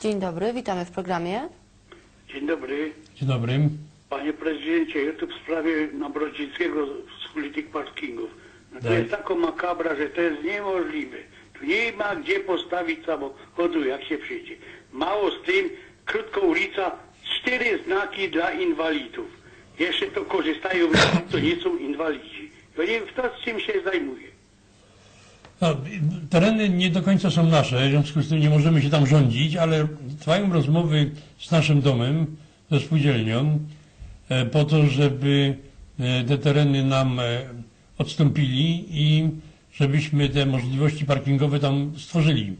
Dzień dobry, witamy w programie. Dzień dobry. Dzień dobry. Panie prezydencie, ja tu w sprawie Nabrodzińskiego z polityk parkingów. No to Tak. jest taka makabra, że to jest niemożliwe. Tu nie ma gdzie postawić samochodu, jak się przyjdzie. Mało z tym, krótka ulica, cztery znaki dla inwalidów. Jeszcze to korzystają to nie są inwalidzi. Ja nie wiem, kto z czym się zajmuje. No, tereny nie do końca są nasze, w związku z tym nie możemy się tam rządzić, ale trwają rozmowy z naszym domem, ze spółdzielnią, e, po to, żeby e, te tereny nam e, odstąpili i żebyśmy te możliwości parkingowe tam stworzyli.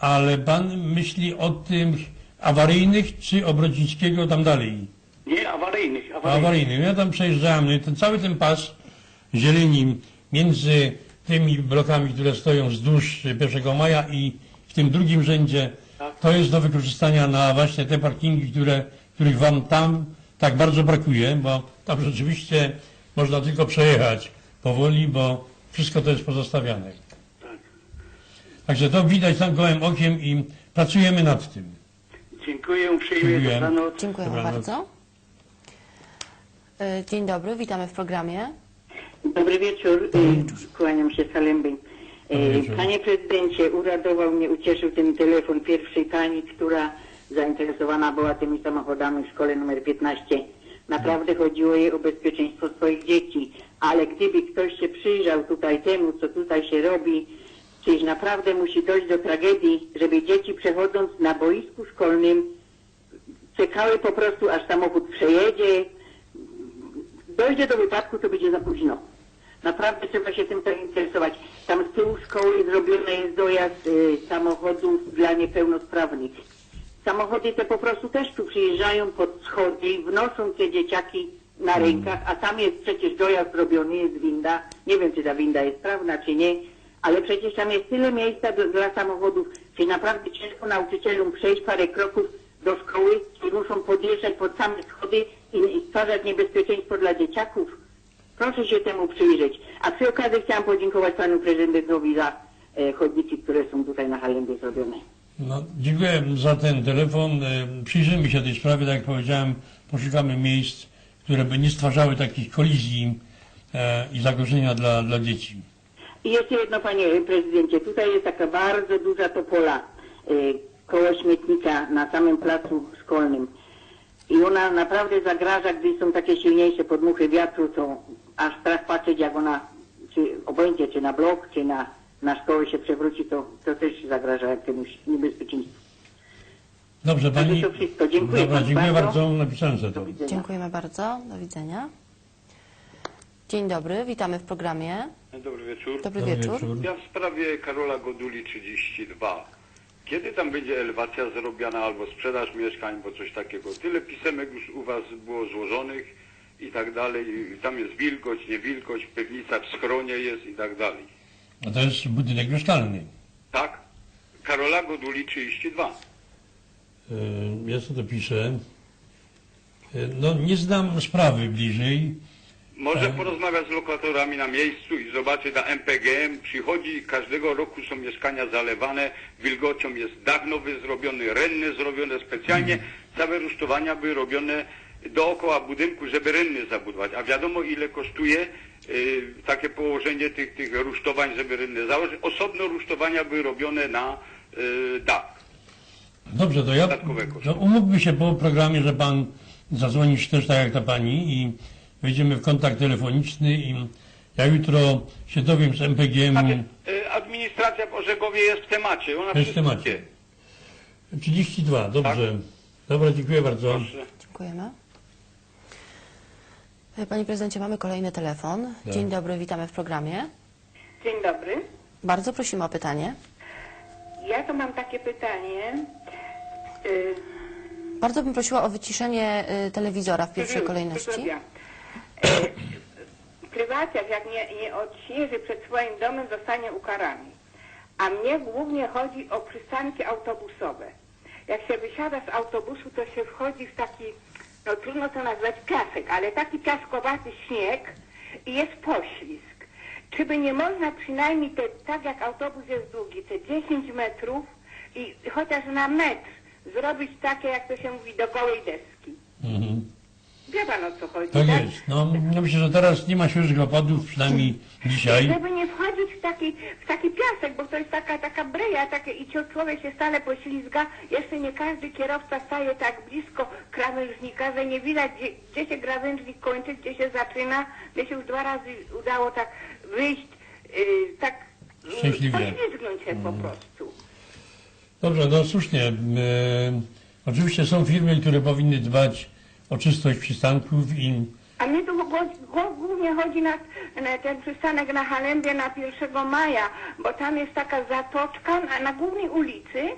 Ale pan myśli o tym awaryjnych czy o Brodzińskiego tam dalej? Nie awaryjnych, awaryjnych. awaryjnym. Ja tam przejeżdżałem, no i ten, cały ten pas zieleni między tymi blokami, które stoją wzdłuż 1 maja i w tym drugim rzędzie, to jest do wykorzystania na właśnie te parkingi, które, których wam tam tak bardzo brakuje, bo tam rzeczywiście można tylko przejechać powoli, bo wszystko to jest pozostawiane. Tak. Także to widać tam gołym okiem i pracujemy nad tym. Dziękuję uprzejmie, Dziękuję. dobranoc. Dobranoc. bardzo. E, Dzień dobry, witamy w programie. Dobry wieczór. Y, Kłaniam się Salembej. Dobry Y, wieczór. Panie prezydencie, uradował mnie, ucieszył ten telefon pierwszej pani, która zainteresowana była tymi samochodami w szkole numer 15. Naprawdę chodziło jej o bezpieczeństwo swoich dzieci, ale gdyby ktoś się przyjrzał tutaj temu, co tutaj się robi, czyż naprawdę musi dojść do tragedii, żeby dzieci przechodząc na boisku szkolnym czekały po prostu, aż samochód przejedzie, dojdzie do wypadku, to będzie za późno. Naprawdę trzeba się tym zainteresować. Tam z tyłu szkoły zrobiony jest dojazd y, samochodów dla niepełnosprawnych. Samochody te po prostu też tu przyjeżdżają pod schody, wnoszą te dzieciaki na rękach, a tam jest przecież dojazd robiony, jest winda. Nie wiem, czy ta winda jest sprawna, czy nie, ale przecież tam jest tyle miejsca do, dla samochodów. Czy naprawdę ciężko nauczycielom przejść parę kroków do szkoły, czy muszą podjeżdżać pod same schody i, i stwarzać niebezpieczeństwo dla dzieciaków? Proszę się temu przyjrzeć. A przy okazji chciałam podziękować panu prezydentowi za e, chodniki, które są tutaj na Halendzie zrobione. No, dziękuję za ten telefon. E, Przyjrzymy się tej sprawie, tak jak powiedziałem, poszukamy miejsc, które by nie stwarzały takich kolizji e, i zagrożenia dla, dla dzieci. I jeszcze jedno, panie prezydencie. Tutaj jest taka bardzo duża topola e, koło śmietnika na samym placu szkolnym. I ona naprawdę zagraża, gdy są takie silniejsze podmuchy wiatru, to aż strach patrzeć, jak ona, czy obojętnie, czy na blok, czy na, na szkołę się przewróci, to, to też zagraża jakiemuś niebezpieczeństwu. Dobrze, pani. to wszystko. Dziękuję Dobra, dziękuję bardzo. bardzo. Napisałem Do to. Dziękujemy bardzo, do widzenia. Dzień dobry, witamy w programie. Dobry wieczór. Dobry Dobry wieczór. wieczór. Ja w sprawie Karola Goduli 32. Kiedy tam będzie elewacja zrobiona albo sprzedaż mieszkań, bo coś takiego? Tyle pisemek już u Was było złożonych i tak dalej. Tam jest wilgoć, nie wilgoć, pewnica w schronie jest i tak dalej. A to jest budynek mieszkalny. Tak? Karola Goduli 32. E, Ja sobie to piszę. E, No, nie znam sprawy bliżej. Może Tak. porozmawiać z lokatorami na miejscu i zobaczy na MPGM. Przychodzi, każdego roku są mieszkania zalewane, wilgocią jest dach nowy zrobiony, renny zrobione specjalnie. Całe rusztowania były robione dookoła budynku, żeby renny zabudować. A wiadomo ile kosztuje y, takie położenie tych, tych rusztowań, żeby renny założyć. Osobno rusztowania były robione na y, dach. Dobrze, to ja to umówmy się po programie, że pan zadzwonisz też tak jak ta pani i wejdziemy w kontakt telefoniczny i ja jutro się dowiem z MPGM Znaczy, y, administracja w Orzegowie jest w temacie. Ona Jest w temacie. wie. 32, dobrze. Tak. Dobra, dziękuję bardzo. Proszę. Dziękujemy. Panie prezydencie, mamy kolejny telefon. Tak. Dzień dobry, witamy w programie. Dzień dobry. Bardzo prosimy o pytanie. Ja to mam takie pytanie. Y, Bardzo bym prosiła o wyciszenie y, telewizora w pierwszej Już, kolejności. Y, Prywaciarz, jak nie, nie odśnieży przed swoim domem, zostanie ukarany. A mnie głównie chodzi o przystanki autobusowe. Jak się wysiada z autobusu, to się wchodzi w taki, no trudno to nazwać piasek, ale taki piaskowaty śnieg i jest poślizg. Czy by nie można przynajmniej te, tak jak autobus jest długi, te 10 metrów i chociaż na metr zrobić takie, jak to się mówi, do gołej deski. Mhm. Wie pan o co chodzi, Tak jest. No, ja myślę, że teraz nie ma świeżych opadów, przynajmniej dzisiaj. Żeby taki, w taki piasek, bo to jest taka, taka breja takie, i człowiek się stale poślizga. Jeszcze nie każdy kierowca staje tak blisko krawężnika, że nie widać, gdzie, gdzie się krawężnik kończy, gdzie się zaczyna. Mnie się już dwa razy udało tak wyjść, yy, tak yy, Szczęśliwie. poślizgnąć się po prostu. Dobrze, no słusznie. E, oczywiście są firmy, które powinny dbać o czystość przystanków i A mnie tu głównie chodzi na, na ten przystanek na Halembie na 1 maja, bo tam jest taka zatoczka na, na głównej ulicy,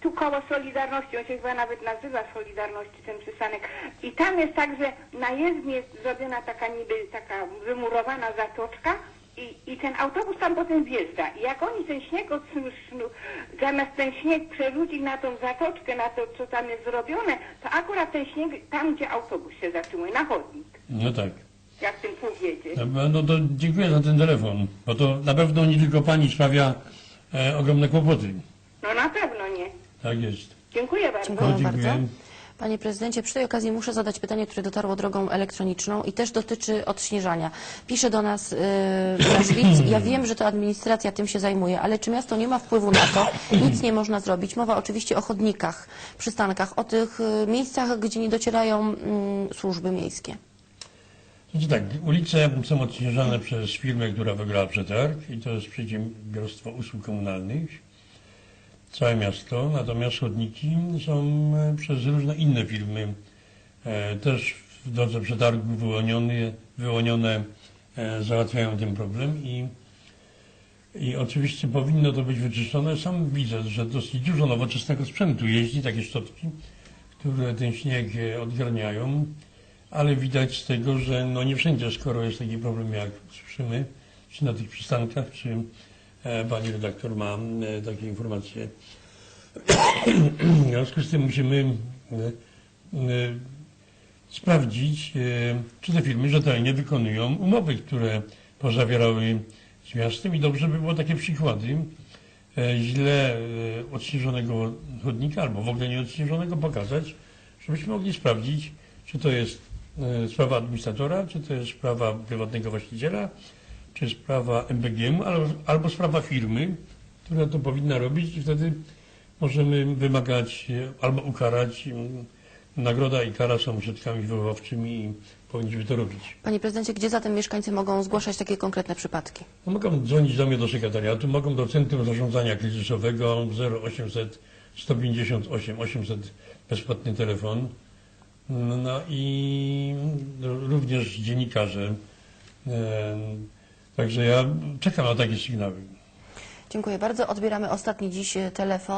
tu koło Solidarności, on się chyba nawet nazywa Solidarności ten przystanek. I tam jest tak, że na jezdni jest zrobiona taka niby taka wymurowana zatoczka i, i ten autobus tam potem wjeżdża. I jak oni ten śnieg odsnu, zamiast ten śnieg przerzucić na tą zatoczkę, na to, co tam jest zrobione, to akurat ten śnieg tam, gdzie autobus się zatrzymuje, na chodnik no tak. jak ten pół jedzie. No, No to dziękuję za ten telefon, bo to na pewno nie tylko pani sprawia e, ogromne kłopoty. No na pewno nie. Tak jest. Dziękuję bardzo. Dziękuję No, dziękuję. bardzo. Panie prezydencie, przy tej okazji muszę zadać pytanie, które dotarło drogą elektroniczną i też dotyczy odśnieżania. Pisze do nas yy, nasz widz, ja wiem, że to administracja tym się zajmuje, ale czy miasto nie ma wpływu na to? Nic nie można zrobić. Mowa oczywiście o chodnikach, przystankach, o tych y, miejscach, gdzie nie docierają mm, służby miejskie. Znaczy tak, ulice są odśnieżane przez firmę, która wygrała przetarg i to jest Przedsiębiorstwo Usług Komunalnych, całe miasto, natomiast chodniki są e, przez różne inne firmy e, też w drodze przetargu wyłonione, wyłonione załatwiają ten problem i, i oczywiście powinno to być wyczyszczone. Sam widzę, że dosyć dużo nowoczesnego sprzętu jeździ, takie szczotki, które ten śnieg e, odgarniają ale widać z tego, że no nie wszędzie, skoro jest taki problem, jak słyszymy, czy na tych przystankach, czy e, pani redaktor ma e, takie informacje. w związku z tym musimy e, sprawdzić, czy te firmy rzetelnie wykonują umowy, które pozawierały z miastem i dobrze by było takie przykłady źle odśnieżonego chodnika albo w ogóle nieodśnieżonego pokazać, żebyśmy mogli sprawdzić, czy to jest sprawa administratora, czy to jest sprawa prywatnego właściciela, czy sprawa MBGM, albo, albo sprawa firmy, która to powinna robić i wtedy możemy wymagać e, albo ukarać. m, Nagroda i kara są środkami wychowawczymi i powinniśmy to robić. Panie prezydencie, gdzie zatem mieszkańcy mogą zgłaszać takie konkretne przypadki? No, mogą dzwonić do mnie do sekretariatu, mogą do Centrum Zarządzania Kryzysowego 0800 158 800 bezpłatny telefon. No, no i również dziennikarze. E, Także ja czekam na takie sygnały. Dziękuję bardzo. Odbieramy ostatni dziś telefon.